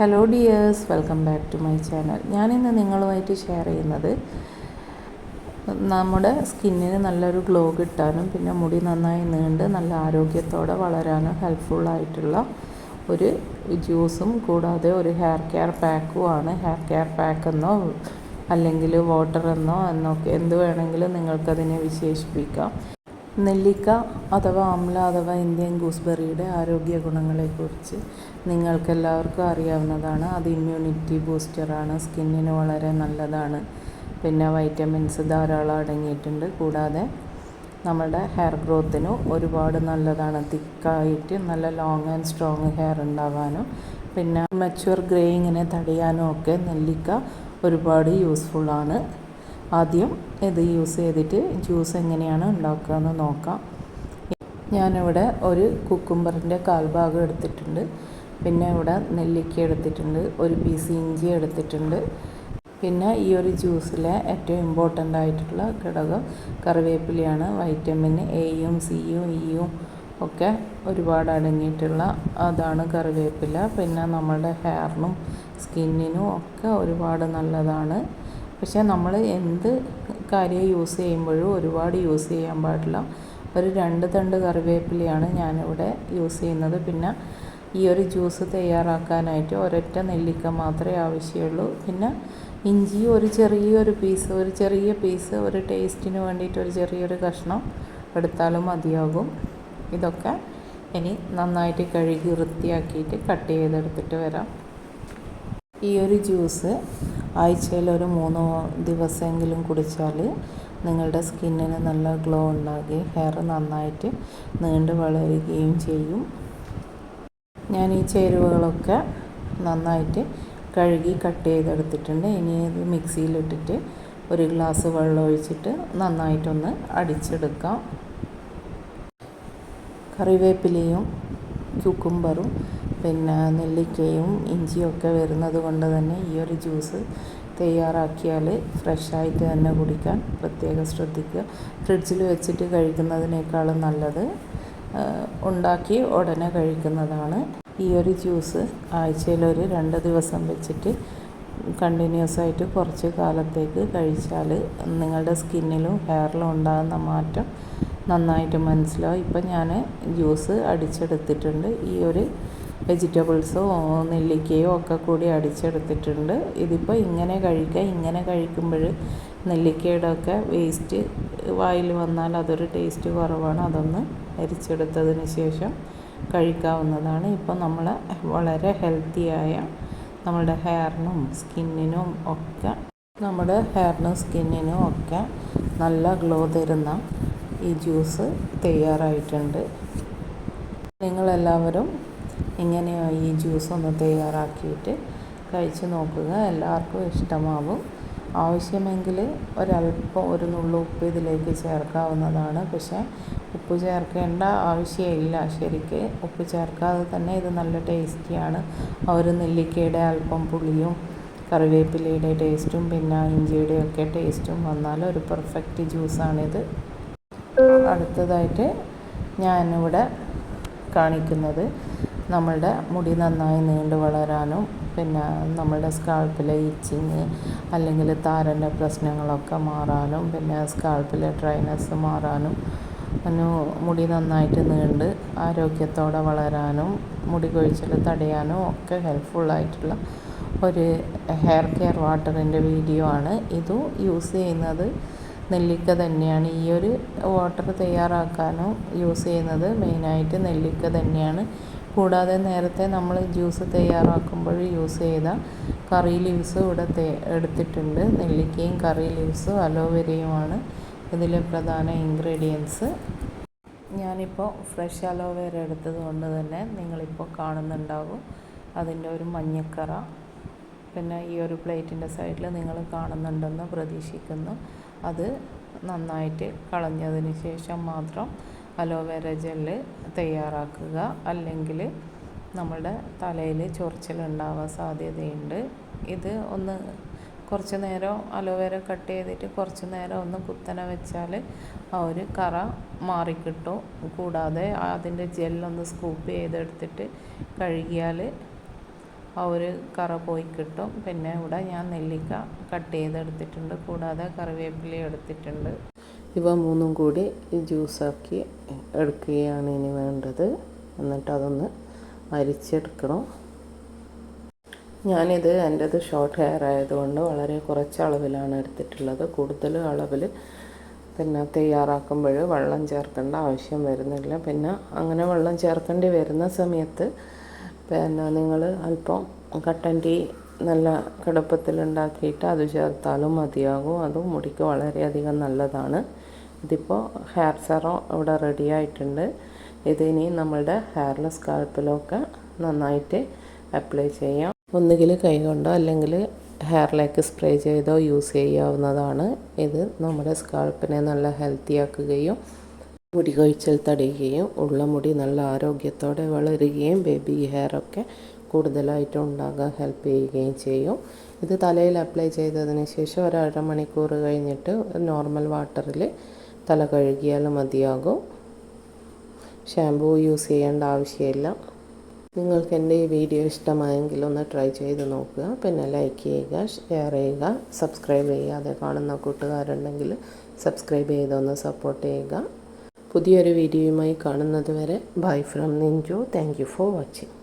Hello dears welcome back to my channel ഞാനിന്ന് നിങ്ങളുമായിട്ട് share ചെയ്യുന്നത് നമ്മുടെ സ്കിന്നിന് നല്ലൊരു ഗ്ലോ കിട്ടാനും പിന്നെ മുടി നന്നായി നീണ്ട് നല്ല ആരോഗ്യത്തോടെ വളരാനും ഹെൽപ്ഫുള്ളായിട്ടുള്ള ഒരു ജ്യൂസും കൂടാതെ ഒരു ഹെയർ കെയർ പാക്കുമാണ് ഹെയർ കെയർ പാക്ക് എന്നോ അല്ലെങ്കിൽ വാട്ടർ എന്നോ എന്നൊക്കെ എന്ത് വേണമെങ്കിലും നിങ്ങൾക്കതിനെ വിശേഷിപ്പിക്കാം. നെല്ലിക്ക അഥവാ അമ്ല അഥവാ ഇന്ത്യൻ ഗൂസ്ബെറിയുടെ ആരോഗ്യ ഗുണങ്ങളെക്കുറിച്ച് നിങ്ങൾക്കെല്ലാവർക്കും അറിയാവുന്നതാണ്. അത് ഇമ്മ്യൂണിറ്റി ബൂസ്റ്ററാണ് സ്കിന്നിന് വളരെ നല്ലതാണ്. പിന്നെ വൈറ്റമിൻസ് ധാരാളം അടങ്ങിയിട്ടുണ്ട്. കൂടാതെ നമ്മുടെ ഹെയർ ഗ്രോത്തിനും ഒരുപാട് നല്ലതാണ്. തിക്കായിട്ട് നല്ല ലോങ് ആൻഡ് സ്ട്രോങ് ഹെയർ ഉണ്ടാവാനും പിന്നെ മെച്യൂർ ഗ്രേയിങ്ങിനെ തടയാനും ഒക്കെ നെല്ലിക്ക ഒരുപാട് യൂസ്ഫുള്ളാണ് ആദ്യം ഇത് യൂസ് ചെയ്തിട്ട് ജ്യൂസ് എങ്ങനെയാണ് ഉണ്ടാക്കുക എന്ന് നോക്കാം. ഞാനിവിടെ ഒരു കുക്കുംബറിന്റെ കാൽഭാഗം എടുത്തിട്ടുണ്ട്. പിന്നെ ഇവിടെ നെല്ലിക്ക എടുത്തിട്ടുണ്ട് ഒരു പീസ് ഇഞ്ചി എടുത്തിട്ടുണ്ട്. പിന്നെ ഈ ഒരു ജ്യൂസിലെ ഏറ്റവും ഇമ്പോർട്ടന്റ് ആയിട്ടുള്ള ഘടകം കറിവേപ്പിലയാണ്. വൈറ്റമിൻ എയും സിയും ഇയും ഒക്കെ ഒരുപാട് അടങ്ങിയിട്ടുള്ള അതാണ് കറിവേപ്പില. പിന്നെ നമ്മളുടെ ഹെയറിനും സ്കിന്നിനും ഒക്കെ ഒരുപാട് നല്ലതാണ്. പക്ഷേ നമ്മൾ എന്ത് കാര്യം യൂസ് ചെയ്യുമ്പോഴും ഒരുപാട് യൂസ് ചെയ്യാൻ പാടില്ല. ഒരു രണ്ട് തണ്ട് കറിവേപ്പിലയാണ് ഞാനിവിടെ യൂസ് ചെയ്യുന്നത്. പിന്നെ ഈ ഒരു ജ്യൂസ് തയ്യാറാക്കാനായിട്ട് ഒരൊറ്റ നെല്ലിക്ക മാത്രമേ ആവശ്യമുള്ളൂ. പിന്നെ ഇഞ്ചി ഒരു ചെറിയൊരു പീസ് ഒരു ചെറിയ പീസ് ഒരു ടേസ്റ്റിന് വേണ്ടിയിട്ട് ഒരു ചെറിയൊരു കഷ്ണം എടുത്താലും മതിയാകും. ഇതൊക്കെ ഇനി നന്നായിട്ട് കഴുകി വൃത്തിയാക്കിയിട്ട് കട്ട് ചെയ്തെടുത്തിട്ട് വരാം. ഈ ഒരു ജ്യൂസ് ആഴ്ചയിൽ ഒരു മൂന്ന് ദിവസമെങ്കിലും കുടിച്ചാൽ നിങ്ങളുടെ സ്കിന്നിന് നല്ല ഗ്ലോ ഉണ്ടാകുകയും ഹെയർ നന്നായിട്ട് നീണ്ടു വളരുകയും ചെയ്യും. ഞാൻ ഈ ചേരുവകളൊക്കെ നന്നായിട്ട് കഴുകി കട്ട് ചെയ്തെടുത്തിട്ടുണ്ട്. ഇനി ഇത് മിക്സിയിലിട്ടിട്ട് ഒരു ഗ്ലാസ് വെള്ളം ഒഴിച്ചിട്ട് നന്നായിട്ടൊന്ന് അടിച്ചെടുക്കാം. കറിവേപ്പിലയും ക്യൂക്കുംബറും പിന്നെ നെല്ലിക്കയും ഇഞ്ചിയൊക്കെ വരുന്നത് കൊണ്ട് തന്നെ ഈ ഒരു ജ്യൂസ് തയ്യാറാക്കിയാൽ ഫ്രഷായിട്ട് തന്നെ കുടിക്കാൻ പ്രത്യേകം ശ്രദ്ധിക്കുക. ഫ്രിഡ്ജിൽ വെച്ചിട്ട് കഴിക്കുന്നതിനേക്കാളും നല്ലത് ഉണ്ടാക്കി ഉടനെ കഴിക്കുന്നതാണ്. ഈ ഒരു ജ്യൂസ് ആഴ്ചയിൽ ഒരു രണ്ട് ദിവസം വെച്ചിട്ട് കണ്ടിന്യൂസ് ആയിട്ട് കുറച്ച് കാലത്തേക്ക് കഴിച്ചാൽ നിങ്ങളുടെ സ്കിന്നിലും ഹെയറിലും ഉണ്ടാകുന്ന മാറ്റം നന്നായിട്ട് മനസ്സിലാവും. ഇപ്പം ഞാൻ ജ്യൂസ് അടിച്ചെടുത്തിട്ടുണ്ട്. ഈ ഒരു വെജിറ്റബിൾസോ നെല്ലിക്കയോ ഒക്കെ കൂടി അടിച്ചെടുത്തിട്ടുണ്ട്. ഇതിപ്പോൾ ഇങ്ങനെ കഴിക്കുക ഇങ്ങനെ കഴിക്കുമ്പോൾ നെല്ലിക്കയുടെ ഒക്കെ വേസ്റ്റ് വായിൽ വന്നാൽ അതൊരു ടേസ്റ്റ് കുറവാണ്. അതൊന്ന് അരിച്ചെടുത്തതിന് ശേഷം കഴിക്കാവുന്നതാണ്. ഇപ്പോൾ നമ്മൾ വളരെ ഹെൽത്തിയായ നമ്മുടെ ഹെയറിനും സ്കിന്നിനും ഒക്കെ നമ്മുടെ ഹെയറിനും സ്കിന്നിനും ഒക്കെ നല്ല ഗ്ലോ തരുന്ന ഈ ജ്യൂസ് തയ്യാറായിട്ടുണ്ട്. നിങ്ങളെല്ലാവരും ഇങ്ങനെയാണ് ഈ ജ്യൂസ് ഒന്ന് തയ്യാറാക്കിയിട്ട് കഴിച്ച് നോക്കുക. എല്ലാവർക്കും ഇഷ്ടമാവും. ആവശ്യമെങ്കിൽ ഒരല്പം ഒരു നുള്ളു ഉപ്പ് ഇതിലേക്ക് ചേർക്കാവുന്നതാണ്. പക്ഷേ ഉപ്പ് ചേർക്കേണ്ട ആവശ്യമില്ല. ശരിക്ക് ഉപ്പ് ചേർക്കാതെ തന്നെ ഇത് നല്ല ടേസ്റ്റിയാണ്. ആ ഒരു നെല്ലിക്കയുടെ അല്പം പുളിയും കറിവേപ്പിലയുടെ ടേസ്റ്റും പിന്നെ ഇഞ്ചിയുടെ ഒക്കെ ടേസ്റ്റും വന്നാൽ ഒരു പെർഫെക്റ്റ് ജ്യൂസാണിത്. അടുത്തതായിട്ട് ഞാനിവിടെ കാണിക്കുന്നത്. നമ്മളുടെ മുടി നന്നായി നീണ്ടു വളരാനും പിന്നെ നമ്മളുടെ സ്കാൾപ്പിലെ ഇച്ചിങ് അല്ലെങ്കിൽ താരന്റെ പ്രശ്നങ്ങളൊക്കെ മാറാനും പിന്നെ സ്കാൾപ്പിലെ ഡ്രൈനെസ് മാറാനും മുടി നന്നായിട്ട് നീണ്ട് ആരോഗ്യത്തോടെ വളരാനും മുടി കൊഴിച്ചിൽ തടയാനും ഒക്കെ ഹെൽപ്ഫുള്ളായിട്ടുള്ള ഒരു ഹെയർ കെയർ വാട്ടറിന്റെ വീഡിയോ ആണ്. ഇതും യൂസ് ചെയ്യുന്നത് നെല്ലിക്ക തന്നെയാണ്. ഈ ഒരു വാട്ടർ തയ്യാറാക്കാനും യൂസ് ചെയ്യുന്നത് മെയിനായിട്ട് നെല്ലിക്ക തന്നെയാണ്. കൂടാതെ നേരത്തെ നമ്മൾ ജ്യൂസ് തയ്യാറാക്കുമ്പോൾ യൂസ് ചെയ്ത കറി ലീവ്സ് ഇവിടെ എടുത്തിട്ടുണ്ട്. നെല്ലിക്കയും കറി ലീവ്സും അലോവേരയുമാണ് ഇതിലെ പ്രധാന ഇൻഗ്രീഡിയൻസ്. ഞാനിപ്പോൾ ഫ്രഷ് അലോവേര എടുത്തത് കൊണ്ട് തന്നെ നിങ്ങളിപ്പോൾ കാണുന്നുണ്ടാവും. അതിന്റെ ഒരു മഞ്ഞക്കറ. പിന്നെ ഈ ഒരു പ്ലേറ്റിന്റെ സൈഡിൽ നിങ്ങൾ കാണുന്നുണ്ടെന്ന് പ്രതീക്ഷിക്കുന്നു. അത് നന്നായിട്ട് കളഞ്ഞതിന് ശേഷം മാത്രം അലോവേര ജെല്ല് തയ്യാറാക്കുക. അല്ലെങ്കിൽ നമ്മുടെ തലയിൽ ചൊറിച്ചിലുണ്ടാവാൻ സാധ്യതയുണ്ട്. ഇത് ഒന്ന് കുറച്ച് നേരം അലോവേര കട്ട് ചെയ്തിട്ട് കുറച്ച് നേരം ഒന്ന് കുത്തനെ വെച്ചാൽ ആ ഒരു കറ മാറിക്കിട്ടും. കൂടാതെ അതിന്റെ ജെല്ലൊന്ന് സ്കൂപ്പ് ചെയ്തെടുത്തിട്ട് കഴുകിയാൽ ആ ഒരു കറ പോയി കിട്ടും. പിന്നെ ഇവിടെ ഞാൻ നെല്ലിക്ക കട്ട് ചെയ്തെടുത്തിട്ടുണ്ട്. കൂടാതെ കറിവേപ്പില എടുത്തിട്ടുണ്ട്. ഇവ മൂന്നും കൂടി ജ്യൂസാക്കി എടുക്കുകയാണ് ഇനി വേണ്ടത്. എന്നിട്ട് അതൊന്ന് അരിച്ചെടുക്കണം. ഞാനിത് എന്റെത് ഷോർട്ട് ഹെയർ ആയതുകൊണ്ട് വളരെ കുറച്ച് അളവിലാണ് എടുത്തിട്ടുള്ളത്. കൂടുതൽ അളവിൽ പിന്നെ തയ്യാറാക്കുമ്പോൾ വെള്ളം ചേർക്കേണ്ട ആവശ്യം വരുന്നില്ല. പിന്നെ അങ്ങനെ വെള്ളം ചേർക്കേണ്ടി വരുന്ന സമയത്ത് പിന്നെ നിങ്ങൾ അല്പം കട്ടൻ ടീ നല്ല കിടപ്പത്തിലുണ്ടാക്കിയിട്ട് അത് ചേർത്താലും മതിയാകും. അതും മുടിക്ക് വളരെയധികം നല്ലതാണ്. ഇതിപ്പോൾ ഹെയർ സെറോ ഇവിടെ റെഡി ആയിട്ടുണ്ട്. ഇതിനി നമ്മളുടെ ഹെയറിൽ സ്കാൽപ്പിലൊക്കെ നന്നായിട്ട് അപ്ലൈ ചെയ്യാം. ഒന്നുകിൽ കൈകൊണ്ടോ അല്ലെങ്കിൽ ഹെയറിലേക്ക് സ്പ്രേ ചെയ്തോ യൂസ് ചെയ്യാവുന്നതാണ്. ഇത് നമ്മുടെ സ്കാൾപ്പിനെ നല്ല ഹെൽത്തി ആക്കുകയും മുടി കൊഴിച്ചൽ തടയുകയും ഉള്ള മുടി നല്ല ആരോഗ്യത്തോടെ വളരുകയും ബേബി ഹെയറൊക്കെ കൂടുതലായിട്ട് ഉണ്ടാകാൻ ഹെൽപ്പ് ചെയ്യുകയും ചെയ്യും. ഇത് തലയിൽ അപ്ലൈ ചെയ്തതിന് ശേഷം ഒരു അരമണിക്കൂർ കഴിഞ്ഞിട്ട് നോർമൽ വാട്ടറിൽ തല കഴുകിയാൽ മതിയാകും. ഷാമ്പൂ യൂസ് ചെയ്യേണ്ട ആവശ്യമില്ല. നിങ്ങൾക്ക് എന്റെ ഈ വീഡിയോ ഇഷ്ടമായെങ്കിൽ ഒന്ന് ട്രൈ ചെയ്ത് നോക്കുക. പിന്നെ ലൈക്ക് ചെയ്യുക ഷെയർ ചെയ്യുക സബ്സ്ക്രൈബ് ചെയ്യാതെ കാണുന്ന കൂട്ടുകാരുണ്ടെങ്കിൽ സബ്സ്ക്രൈബ് ചെയ്തൊന്ന് സപ്പോർട്ട് ചെയ്യുക. പുതിയൊരു വീഡിയോയുമായി കാണുന്നത് വരെ bye from Ninju. Thank for watching.